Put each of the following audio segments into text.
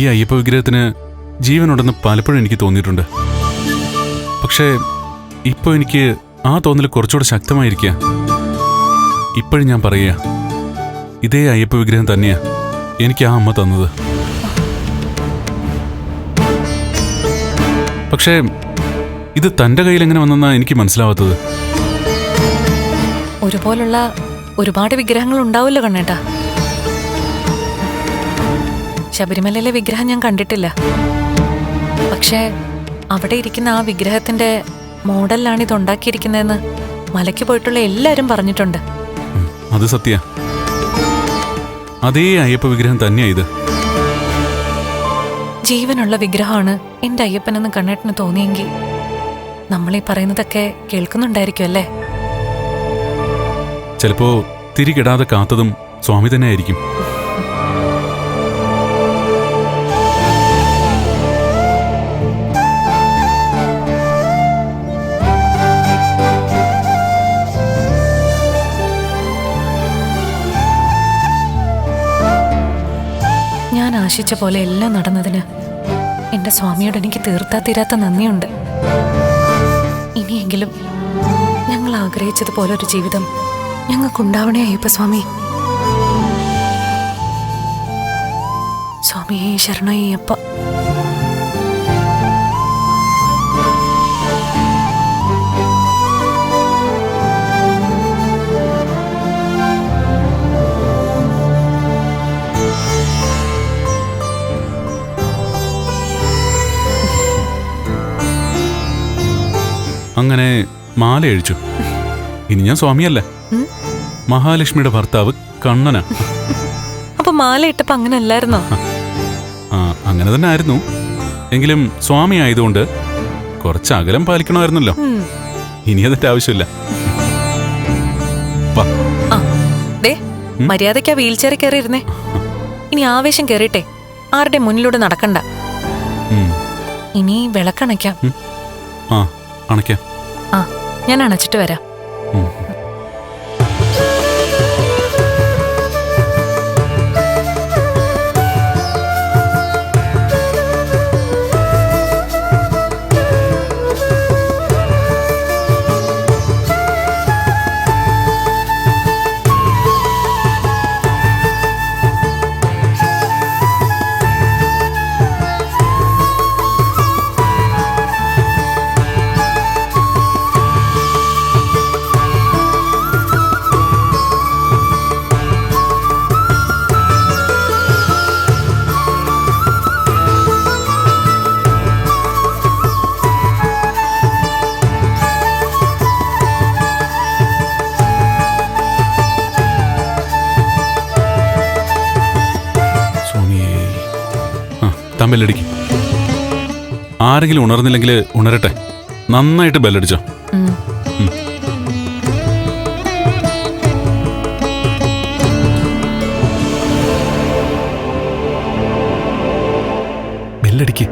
ഈ അയ്യപ്പ വിഗ്രഹത്തിന് ജീവനുണ്ടെന്ന് പലപ്പോഴും എനിക്ക് തോന്നിയിട്ടുണ്ട്. പക്ഷേ ഇപ്പോൾ എനിക്ക് ആ തോന്നൽ കുറച്ചുകൂടെ ശക്തമായിരിക്കുക ഇപ്പോഴും ഞാൻ പറയുക ഇതേ അയ്യപ്പ വിഗ്രഹം തന്നെയാ എനിക്ക് ആ അമ്മ തന്നത്. പക്ഷേ ഇത് തന്റെ കയ്യിൽ എങ്ങനെ വന്നെന്നാ എനിക്ക് മനസ്സിലാവാത്തത്. ഒരുപോലുള്ള ഒരുപാട് വിഗ്രഹങ്ങൾ ഉണ്ടാവുമല്ലോ കണ്ണേട്ടാ. ശബരിമലയിലെ വിഗ്രഹം ഞാൻ കണ്ടിട്ടില്ല. പക്ഷേ അവിടെ ഇരിക്കുന്ന ആ വിഗ്രഹത്തിന്റെ മോഡലിലാണ് ഇത് ഉണ്ടാക്കിയിരിക്കുന്നതെന്ന് മലയ്ക്ക് പോയിട്ടുള്ള എല്ലാരും പറഞ്ഞിട്ടുണ്ട്. അത് സത്യ. അതേ അയ്യപ്പ വിഗ്രഹം തന്നെയാ ഇത്. ജീവനുള്ള വിഗ്രഹമാണ് എന്റെ അയ്യപ്പനെന്ന് കണ്ണേട്ടന് തോന്നിയെങ്കിൽ നമ്മളീ പറയുന്നതൊക്കെ കേൾക്കുന്നുണ്ടായിരിക്കും അല്ലേ? ചിലപ്പോ തിരികിടാതെ കാത്തതും സ്വാമി തന്നെ ആയിരിക്കും ആശിച്ച പോലെ എല്ലാം നടന്നതിന് എന്റെ സ്വാമിയോട് എനിക്ക് തീർത്താ തീരാത്ത നന്ദിയുണ്ട്. ഇനിയെങ്കിലും ഞങ്ങൾ ആഗ്രഹിച്ചതുപോലെ ഒരു ജീവിതം ഞങ്ങൾക്കുണ്ടാവണേ അയ്യപ്പ സ്വാമി. സ്വാമിയെ ശരണയ്യപ്പ അങ്ങനെ മാല അഴിച്ചു. ഇനി ഞാൻ സ്വാമിയല്ല? മഹാലക്ഷ്മിയുടെ ഭർത്താവ് കണ്ണനാ. അപ്പൊ മാല ഇട്ടപ്പോ അങ്ങനെ അല്ലായിരുന്നോ? ആ അങ്ങനെ തന്നെ ആയിരുന്നു. എങ്കിലും സ്വാമി ആയതുകൊണ്ട് കുറച്ച് അകലം പാലിക്കണമായിരുന്നല്ലോ. ഇനി അതിന്റെ ആവശ്യമില്ല. മര്യാദയ്ക്ക് ആ വീൽ ചെയറിൽ കയറിയിരുന്നേ. ഇനി ആവേശം കയറിട്ടെ ആരുടെ മുന്നിലൂടെ നടക്കണ്ട. ഇനി വിളക്കണയ്ക്കാം. ആ. അണയ്ക്കാം. ആ ഞാൻ അണച്ചിട്ട് വരാം. താൻ ബെല്ലടിക്ക്. ആരെങ്കിലും ഉണർന്നില്ലെങ്കിൽ ഉണരട്ടെ. നന്നായിട്ട് ബെല്ലടിച്ചോ. ബെല്ലടിക്ക്.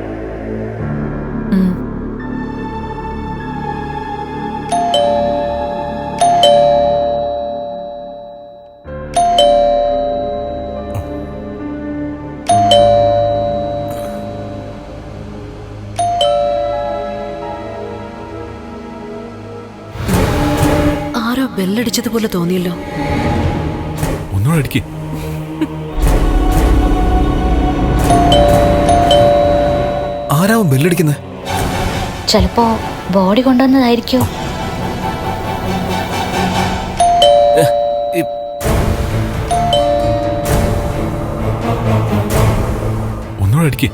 ബെല്ലടിച്ചതുപോലെ തോന്നിയല്ലോ. ഒന്നുകൂടെ അടിക്ക്. ആരാവും ബെല്ലടിക്കുന്നത് ചിലപ്പോ ബോഡി കൊണ്ടുവന്നതായിരിക്കോ. ഒന്നുകൂടെ അടിക്ക്.